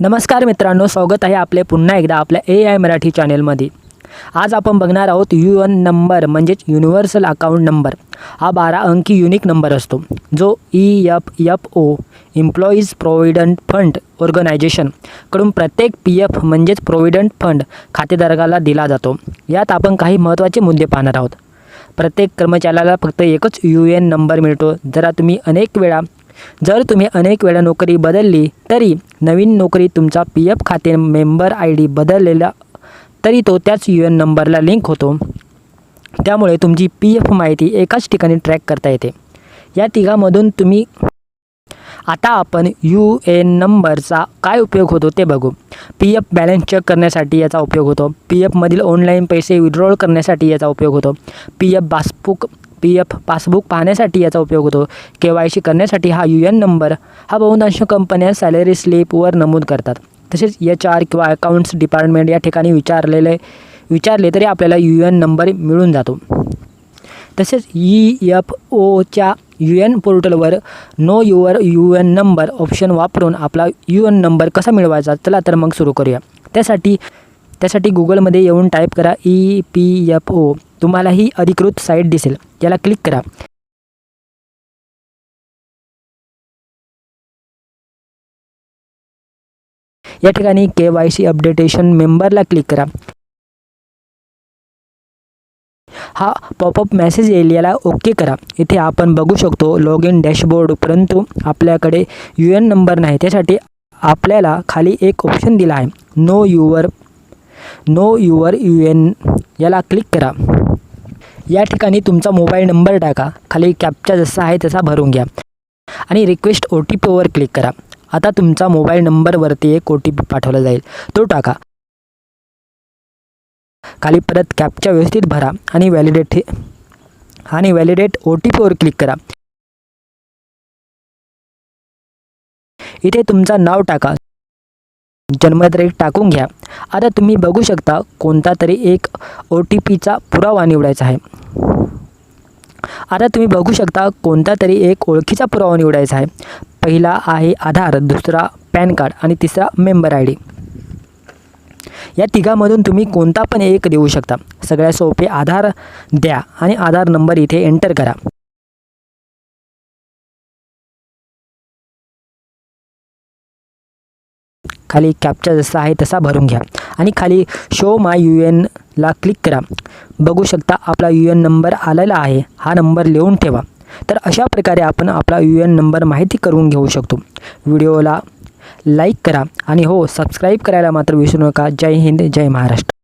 नमस्कार मित्रांनो स्वागत आहे आपले पुन्हा एकदा आपल्या ए आय मराठी चॅनेलमध्ये. आज आपण बघणार आहोत यू एन नंबर म्हणजेच युनिव्हर्सल अकाउंट नंबर हा बारा अंकी युनिक नंबर असतो जो E P F O employees provident fund ऑर्गनायझेशनकडून प्रत्येक पी एफ म्हणजेच प्रोव्हिडंट फंड खातेधारकाला दिला जातो. यात आपण काही महत्त्वाचे मुद्दे पाहणार आहोत. प्रत्येक कर्मचाऱ्याला फक्त एकच यू एन नंबर मिळतो. जरा तुम्ही अनेक वेळा जर तुम्ही अनेक वेळा नोकरी बदलली तरी नवीन नोकरी तुमचा पी एफ खाते मेंबर आय डी बदललेला तरी तो त्याच यू एन नंबरला लिंक होतो. त्यामुळे तुमची पी एफ माहिती एकाच ठिकाणी ट्रॅक करता येते. या तिघामधून तुम्ही आता आपण यू एन नंबरचा काय उपयोग होतो ते बघू. पी एफ बॅलन्स चेक करण्यासाठी याचा उपयोग होतो. पी एफमधील ऑनलाईन पैसे विड्रॉल करण्यासाठी याचा उपयोग होतो. P F passbook P F passbook पाहण्यासाठी याचा उपयोग होतो. के वाय सी करण्यासाठी हा यू एन नंबर हा बहुतांश कंपन्या सॅलरी स्लिपवर नमूद करतात. तसेच एच आर किंवा अकाउंट्स डिपार्टमेंट या ठिकाणी विचारलेले विचारले तरी आपल्याला यू एन नंबर मिळून जातो. तसेच ई एफ ओच्या यू एन पोर्टलवर know your U N number option वापरून आपला यू एन नंबर कसा मिळवायचा चला तर मग सुरू करूया. त्यासाठी त्यासाठी गुगलमध्ये येऊन टाईप करा ई पी एफ ओ. तुम्हाला ही अधिकृत साईट दिसेल. याला क्लिक करा. या ठिकाणी के वाय सी अपडेटेशन मेंबरला क्लिक करा. हा पॉपअप मेसेज येईल याला ओके करा. इथे आपण बघू शकतो लॉग इन डॅशबोर्ड परंतु आपल्याकडे यू एन नंबर नाही. त्यासाठी आपल्याला खाली एक ऑप्शन दिला आहे. Know your know your U N. याला क्लिक करा. या ठिकाणी तुमचा मोबाईल नंबर टाका. खाली कॅपचा जसा आहे तसा भरून घ्या. आणि रिक्वेस्ट ओ टी पीवर क्लिक करा. आता तुमचा मोबाईल नंबरवरती एक ओ टी पी पाठवला जाईल. तो टाका. खाली परत कॅपच्या व्यवस्थित भरा आणि व्हॅलिडेट हे आणि व्हॅलिडेट ओ टी पीवर क्लिक करा. इथे तुमचं नाव टाका. जन्मतारीख टाकून घ्या. आता तुम्ही बघू शकता कोणता तरी एक ओ टी पीचा पुरावा निवडायचा आहे. आता तुम्ही बघू शकता कोणता तरी एक ओळखीचा पुरावा निवडायचा आहे. पहिला आहे आधार दुसरा पॅन कार्ड आणि तिसरा मेंबर आय डी. या तिघामधून तुम्ही कोणता पण एक देऊ शकता. सगळ्यात सोपे आधार द्या आणि आधार नंबर इथे एंटर करा. खाली कॅप्चा जसा आहे तसा भरून घ्या. आणि खाली शो माय यू एनला क्लिक करा. बघू शकता आपला यू एन नंबर आलेला आहे. हा नंबर लिहून ठेवा. तर अशा प्रकारे आपण आपला यू एन नंबर माहिती करून घेऊ शकतो. व्हिडिओला लाईक करा. आणि हो सबस्क्राईब करायला मात्र विसरू नका. जय हिंद जय महाराष्ट्र.